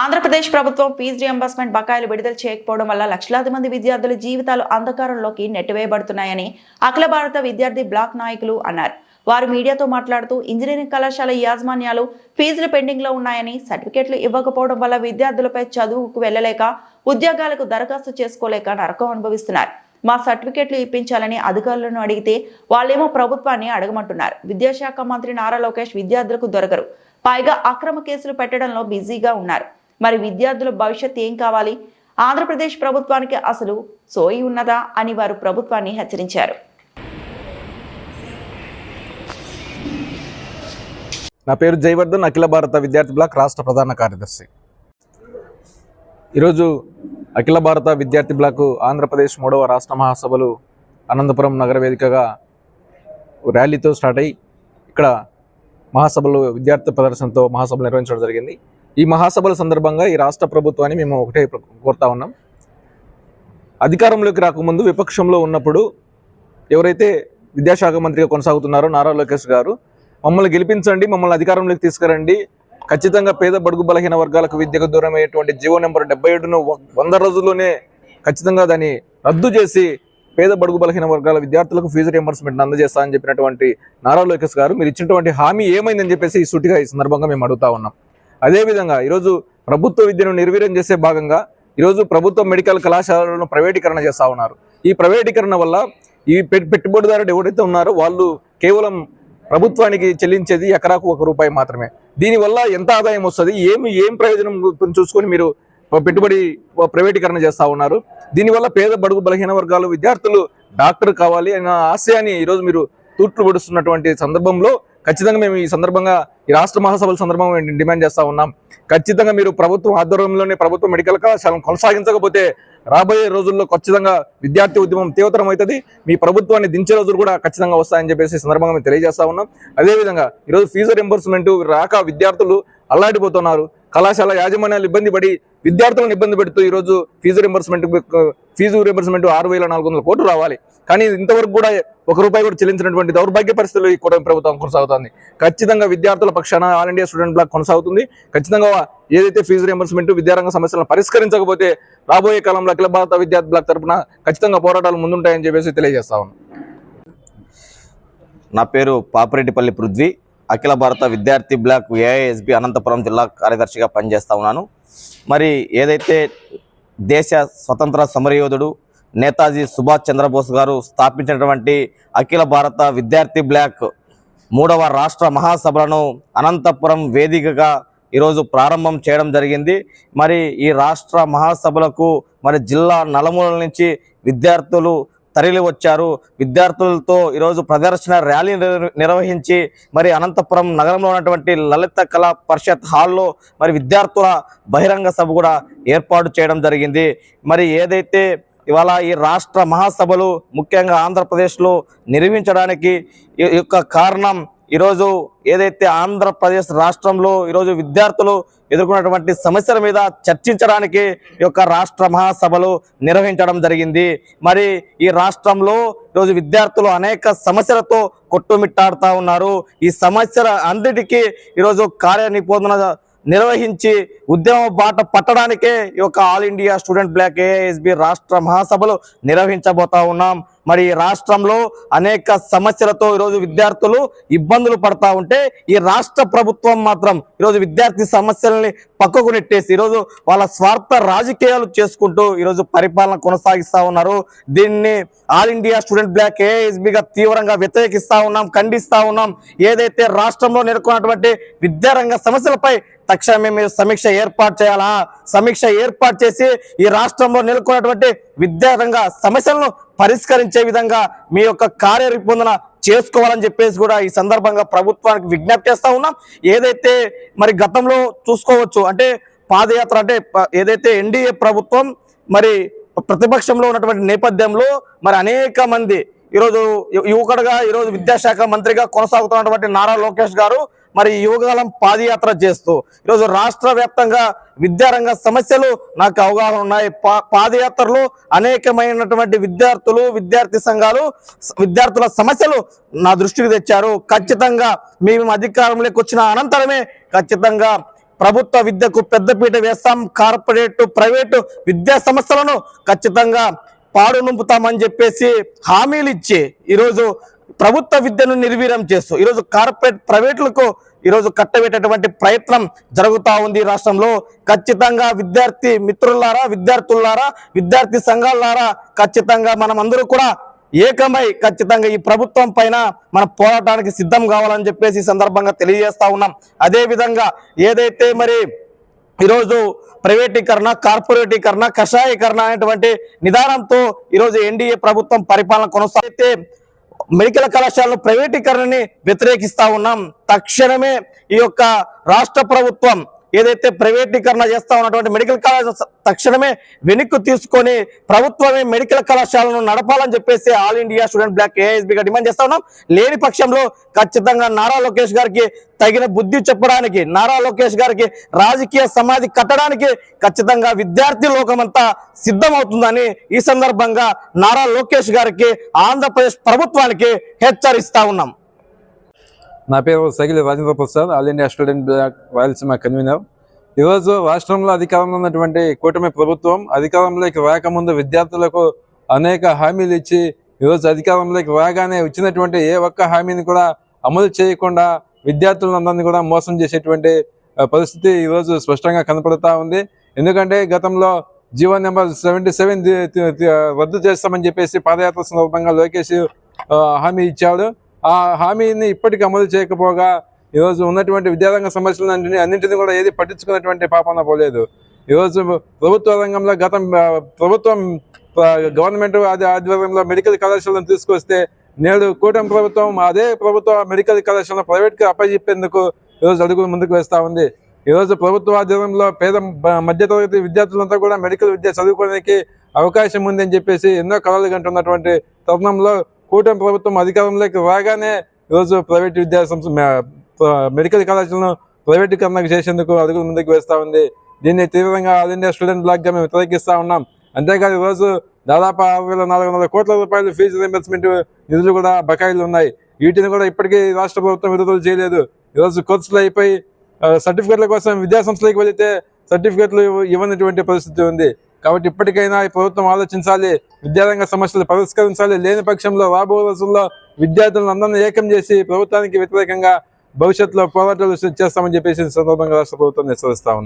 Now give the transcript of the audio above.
ఆంధ్రప్రదేశ్ ప్రభుత్వం fee reimbursement బకాయిలు విడుదల చేయకపోవడం వల్ల లక్షలాది మంది విద్యార్థుల జీవితాలు అంధకారంలోకి నెట్టివేయబడుతున్నాయని అఖిల భారత విద్యార్థి బ్లాక్ నాయకులు అన్నారు. వారు మీడియాతో మాట్లాడుతూ ఇంజనీరింగ్ కళాశాల యాజమాన్యాలు ఫీజులు పెండింగ్లో ఉన్నాయని సర్టిఫికెట్లు ఇవ్వకపోవడం వల్ల విద్యార్థులపై చదువుకు వెళ్ళలేక ఉద్యోగాలకు దరఖాస్తు చేసుకోలేక నరకం అనుభవిస్తున్నారు. మా సర్టిఫికెట్లు ఇప్పించాలని అధికారులను అడిగితే వాళ్ళేమో ప్రభుత్వాన్ని అడగమంటున్నారు. విద్యాశాఖ మంత్రి నారా లోకేష్ విద్యార్థులకు దొరకరు. పైగా అక్రమ కేసులు పెట్టడంలో బిజీగా ఉన్నారు. మరి విద్యార్థుల భవిష్యత్ ఏం కావాలి? ఆంధ్రప్రదేశ్ ప్రభుత్వానికి అసలు సోయి ఉన్నదా అని వారు ప్రభుత్వాన్ని హెచ్చరించారు. నా పేరు జయవర్ధన్ అఖిల భారత విద్యార్థి బ్లాక్ రాష్ట్ర ప్రధాన కార్యదర్శి. ఈరోజు అఖిల భారత విద్యార్థి బ్లాక్ ఆంధ్రప్రదేశ్ మూడవ రాష్ట్ర మహాసభలు అనంతపురం నగర వేదికగా ర్యాలీతో స్టార్ట్ అయ్యి ఇక్కడ మహాసభలు విద్యార్థి ప్రదర్శనతో మహాసభలు నిర్వహించడం జరిగింది. ఈ మహాసభల సందర్భంగా ఈ రాష్ట్ర ప్రభుత్వాన్ని మేము ఒకటే కోరుతా ఉన్నాం. అధికారంలోకి రాకముందు విపక్షంలో ఉన్నప్పుడు ఎవరైతే విద్యాశాఖ మంత్రిగా కొనసాగుతున్నారో నారా లోకేష్ గారు మమ్మల్ని గెలిపించండి మమ్మల్ని అధికారంలోకి తీసుకురండి. ఖచ్చితంగా పేద బడుగు బలహీన వర్గాలకు విద్యకు దూరం అయ్యేటువంటి జీవో నెంబర్ డెబ్బై ఏడును వంద రోజుల్లోనే ఖచ్చితంగా దాన్ని రద్దు చేసి పేద బడుగు బలహీన వర్గాల విద్యార్థులకు ఫీజు రియంబర్స్మెంట్ అందజేస్తా అని చెప్పినటువంటి నారా లోకేష్ గారు మీరు ఇచ్చినటువంటి హామీ ఏమైందని చెప్పేసి ఈ సుటిగా ఈ సందర్భంగా మేము అడుగుతా ఉన్నాం. అదేవిధంగా ఈరోజు ప్రభుత్వ విద్యను నిర్వీర్యం చేసే భాగంగా ఈరోజు ప్రభుత్వ మెడికల్ కళాశాలలను ప్రైవేటీకరణ చేస్తా ఉన్నారు. ఈ ప్రైవేటీకరణ వల్ల ఈ పెట్- పెట్టుబడిదారుడు ఎవరైతే ఉన్నారో వాళ్ళు కేవలం ప్రభుత్వానికి చెల్లించేది ఎకరాకు ఒక రూపాయి మాత్రమే. దీనివల్ల ఎంత ఆదాయం వస్తుంది? ఏమి ఏం ప్రయోజనం చూసుకొని మీరు పెట్టుబడి ప్రైవేటీకరణ చేస్తూ ఉన్నారు. దీనివల్ల పేద బడుగు బలహీన వర్గాలు విద్యార్థులు డాక్టర్ కావాలి అన్న ఆశయాన్ని ఈరోజు మీరు తూట్లు పొడుస్తున్నటువంటి సందర్భంలో ఖచ్చితంగా మేము ఈ సందర్భంగా ఈ రాష్ట్ర మహాసభల సందర్భంగా మేము డిమాండ్ చేస్తా ఉన్నాం. ఖచ్చితంగా మీరు ప్రభుత్వం ఆధ్వర్యంలోనే ప్రభుత్వ మెడికల్ కళాశాలను కొనసాగించకపోతే రాబోయే రోజుల్లో ఖచ్చితంగా విద్యార్థి ఉద్యమం తీవ్రతరం అవుతుంది మీ ప్రభుత్వాన్ని దించే రోజులు కూడా ఖచ్చితంగా వస్తాయని చెప్పేసి ఈ సందర్భంగా మేము తెలియజేస్తా ఉన్నాం. అదేవిధంగా ఈరోజు ఫీజు రింబర్స్మెంట్ రాక విద్యార్థులు అల్లాడిపోతున్నారు. కళాశాల యాజమాన్యాలు ఇబ్బంది పడి విద్యార్థులను ఇబ్బంది పెడుతూ ఈరోజు ఫీజు రింబర్స్మెంట్ ఫీజు రింబర్స్మెంట్ ఆరు వేల నాలుగు వందల కోట్లు రావాలి. కానీ ఇంతవరకు కూడా ఒక రూపాయి కూడా చెల్లించినటువంటి దౌర్భాగ్య పరిస్థితులు ఈ కూటమి ప్రభుత్వం కొనసాగుతోంది. ఖచ్చితంగా విద్యార్థుల పక్షాన ఆల్ ఇండియా స్టూడెంట్ బ్లాక్ కొనసాగుతుంది. ఖచ్చితంగా ఏదైతే ఫీజు రియంబర్స్మెంట్ విద్యారంగ సమస్యలను పరిష్కరించకపోతే రాబోయే కాలంలో అఖిల భారత విద్యార్థి బ్లాక్ తరపున ఖచ్చితంగా పోరాటాలు ముందుంటాయని చెప్పేసి తెలియజేస్తా నా పేరు పాపిరెడ్డిపల్లి పృథ్వీ. అఖిల భారత విద్యార్థి బ్లాక్ ఏఐఎస్బి అనంతపురం జిల్లా కార్యదర్శిగా పనిచేస్తా ఉన్నాను. మరి ఏదైతే దేశ స్వతంత్ర సమరయోధుడు నేతాజీ సుభాష్ చంద్రబోస్ గారు స్థాపించినటువంటి అఖిల భారత విద్యార్థి బ్లాక్ మూడవ రాష్ట్ర మహాసభలను అనంతపురం వేదికగా ఈరోజు ప్రారంభం చేయడం జరిగింది. మరి ఈ రాష్ట్ర మహాసభలకు మరి జిల్లా నలుమూలల నుంచి విద్యార్థులు తరలి వచ్చారు. విద్యార్థులతో ఈరోజు ప్రదర్శన ర్యాలీ నిర్వహించి మరి అనంతపురం నగరంలో ఉన్నటువంటి లలిత కళా పరిషత్ హాల్లో మరి విద్యార్థుల బహిరంగ సభ కూడా ఏర్పాటు చేయడం జరిగింది. మరి ఏదైతే ఇవాళ ఈ రాష్ట్ర మహాసభలు ముఖ్యంగా ఆంధ్రప్రదేశ్లో నిర్వహించడానికి ఈ యొక్క కారణం ఈరోజు ఏదైతే ఆంధ్రప్రదేశ్ రాష్ట్రంలో ఈరోజు విద్యార్థులు ఎదుర్కొన్నటువంటి సమస్యల మీద చర్చించడానికి ఈ యొక్క రాష్ట్ర మహాసభలు నిర్వహించడం జరిగింది. మరి ఈ రాష్ట్రంలో ఈరోజు విద్యార్థులు అనేక సమస్యలతో కొట్టుమిట్టాడుతూ ఉన్నారు. ఈ సమస్యల అన్నిటికీ ఈరోజు కార్యనిపోదన నిర్వహించి ఉద్యమ బాట పట్టడానికే ఈ యొక్క all India student bloc AISB రాష్ట్ర మహాసభలు నిర్వహించబోతా ఉన్నాం. మరి రాష్ట్రంలో అనేక సమస్యలతో ఈరోజు విద్యార్థులు ఇబ్బందులు పడతా ఉంటే ఈ రాష్ట్ర ప్రభుత్వం మాత్రం ఈరోజు విద్యార్థి సమస్యల్ని పక్కకు నెట్టేసి ఈరోజు వాళ్ళ స్వార్థ రాజకీయాలు చేసుకుంటూ ఈరోజు పరిపాలన కొనసాగిస్తూ ఉన్నారు. దీన్ని ఆల్ ఇండియా స్టూడెంట్ బ్లాక్ ఏఎస్బిగా తీవ్రంగా వ్యతిరేకిస్తూ ఉన్నాం ఖండిస్తూ ఉన్నాం. ఏదైతే రాష్ట్రంలో నెలకొన్నటువంటి విద్యారంగ సమస్యలపై తక్షణమే మీరు సమీక్ష ఏర్పాటు చేయాలా? సమీక్ష ఏర్పాటు చేసి ఈ రాష్ట్రంలో నెలకొన్నటువంటి విద్యారంగ సమస్యలను పరిష్కరించే విధంగా మీ యొక్క కార్యరూపొందన చేసుకోవాలని చెప్పేసి కూడా ఈ సందర్భంగా ప్రభుత్వానికి విజ్ఞప్తి చేస్తా ఉన్నాం. ఏదైతే మరి గతంలో చూసుకోవచ్చు అంటే పాదయాత్ర అంటే ఏదైతే ఎన్డీఏ ప్రభుత్వం మరి ప్రతిపక్షంలో ఉన్నటువంటి నేపథ్యంలో మరి అనేక మంది ఈరోజు యువకుడుగా ఈరోజు విద్యాశాఖ మంత్రిగా కొనసాగుతున్నటువంటి నారా లోకేష్ గారు మరి యువకాలం పాదయాత్ర చేస్తూ ఈరోజు రాష్ట్ర వ్యాప్తంగా విద్యారంగ సమస్యలు నాకు అవగాహన ఉన్నాయి. పా- పాదయాత్రలో అనేకమైనటువంటి విద్యార్థులు విద్యార్థి సంఘాలు విద్యార్థుల సమస్యలు నా దృష్టికి తెచ్చారు. ఖచ్చితంగా మేము అధికారంలోకి వచ్చిన అనంతరమే ఖచ్చితంగా ప్రభుత్వ విద్యకు పెద్దపీట వేస్తాం. కార్పొరేట్ ప్రైవేటు విద్యా సంస్థలను ఖచ్చితంగా పాడు నింపుతామని చెప్పేసి హామీలు ఇచ్చి ఈరోజు ప్రభుత్వ విద్యను నిర్వీర్యం చేస్తూ ఈరోజు కార్పొరేట్ ప్రైవేట్లకు ఈరోజు కట్టబెట్టేటువంటి ప్రయత్నం జరుగుతూ ఉంది రాష్ట్రంలో. ఖచ్చితంగా విద్యార్థి మిత్రులారా విద్యార్థులారా విద్యార్థి సంఘాలారా ఖచ్చితంగా మనం అందరూ కూడా ఏకమై ఖచ్చితంగా ఈ ప్రభుత్వం పైన మన పోరాటానికి సిద్ధం కావాలని చెప్పేసి ఈ సందర్భంగా తెలియజేస్తా ఉన్నాం. అదే విధంగా ఏదైతే మరి ఈరోజు ప్రైవేటీకరణ కార్పొరేటీకరణ కషాయీకరణ అనేటువంటి నిదానంతో ఈరోజు ఎన్డీఏ ప్రభుత్వం పరిపాలన కొనసాగితే మెడికల్ కళాశాలను ప్రైవేటీకరణని వ్యతిరేకిస్తా ఉన్నాం. తక్షణమే ఈ యొక్క రాష్ట్ర ప్రభుత్వం ఏదైతే ప్రైవేటీకరణ చేస్తా ఉన్నటువంటి మెడికల్ కళాశాల తక్షణమే వెనక్కు తీసుకొని ప్రభుత్వమే మెడికల్ కళాశాలను నడపాలని చెప్పేసి ఆల్ ఇండియా స్టూడెంట్ బ్లాక్ ఏఎస్బిగా డిమాండ్ చేస్తా ఉన్నాం. లేని పక్షంలో ఖచ్చితంగా నారా లోకేష్ గారికి తగిన బుద్ధి చెప్పడానికి నారా లోకేష్ గారికి రాజకీయ సమాధి కట్టడానికి ఖచ్చితంగా విద్యార్థి లోకమంతా సిద్ధమవుతుందని ఈ సందర్భంగా నారా లోకేష్ గారికి ఆంధ్రప్రదేశ్ ప్రభుత్వానికి హెచ్చరిస్తా ఉన్నాం. నా పేరు Sagili Rajendra Prasad all India student bloc Rayalaseema convener. ఈరోజు రాష్ట్రంలో అధికారంలో ఉన్నటువంటి కూటమి ప్రభుత్వం అధికారంలోకి రాకముందు విద్యార్థులకు అనేక హామీలు ఇచ్చి ఈరోజు అధికారంలోకి రాగానే ఇచ్చినటువంటి ఏ ఒక్క హామీని కూడా అమలు చేయకుండా విద్యార్థులందరినీ కూడా మోసం చేసేటువంటి పరిస్థితి ఈరోజు స్పష్టంగా కనపడుతూ ఉంది. ఎందుకంటే గతంలో జీవో నెంబర్ సెవెంటీ సెవెన్ రద్దు చేస్తామని చెప్పేసి పాదయాత్ర సందర్భంగా లోకేష్ హామీ ఇచ్చాడు. ఆ హామీని ఇప్పటికీ అమలు చేయకపోగా ఈరోజు ఉన్నటువంటి విద్యారంగ సమస్యలన్నింటినీ అన్నింటినీ కూడా ఏది పట్టించుకున్నటువంటి పాపన పోలేదు. ఈరోజు ప్రభుత్వ రంగంలో గతం ప్రభుత్వం గవర్నమెంట్ అది ఆధ్వర్యంలో మెడికల్ కళాశాలను తీసుకొస్తే నేడు కూటమి ప్రభుత్వం అదే ప్రభుత్వ మెడికల్ కళాశాలను ప్రైవేట్కి అప్పచెప్పేందుకు ఈరోజు అడుగులు ముందుకు వేస్తూ ఉంది. ఈరోజు ప్రభుత్వ ఆధ్వర్యంలో పేద మధ్యతరగతి విద్యార్థులంతా కూడా మెడికల్ విద్య చదువుకోవడానికి అవకాశం ఉందని చెప్పేసి ఎన్నో కళలు కంటున్నటువంటి తరుణంలో కూటమి ప్రభుత్వం అధికారంలోకి రాగానే ఈరోజు ప్రైవేట్ విద్యాసంస్థ మెడికల్ కళాశాలను ప్రైవేటీకరణ చేసేందుకు అడుగులు ముందుకు వేస్తూ ఉంది. దీన్ని తీవ్రంగా ఆల్ ఇండియా స్టూడెంట్ బ్లాక్గా మేము వ్యతిరేకిస్తూ ఉన్నాం. అంతేకాదు ఈరోజు దాదాపు ఆరు వేల నాలుగు వందల కోట్ల రూపాయలు ఫీజు రీంబర్స్మెంట్ నిధులు కూడా బకాయిలు ఉన్నాయి. వీటిని కూడా ఇప్పటికీ రాష్ట్ర ప్రభుత్వం విడుదల చేయలేదు. ఈరోజు కోర్సులు అయిపోయి సర్టిఫికెట్ల కోసం విద్యాసంస్థలకు వెళితే సర్టిఫికెట్లు ఇవ్వనటువంటి పరిస్థితి ఉంది. కాబట్టి ఇప్పటికైనా ఈ ప్రభుత్వం ఆలోచించాలి విద్యారంగ సమస్యలు పరిష్కరించాలి లేని పక్షంలో రాబో రోజుల్లో విద్యార్థులను అందరినీ ఏకం చేసి ప్రభుత్వానికి వ్యతిరేకంగా భవిష్యత్తులో పోరాటాలు చేస్తామని చెప్పేసి సందర్భంగా రాష్ట్ర ప్రభుత్వం హెచ్చరిస్తా ఉంది.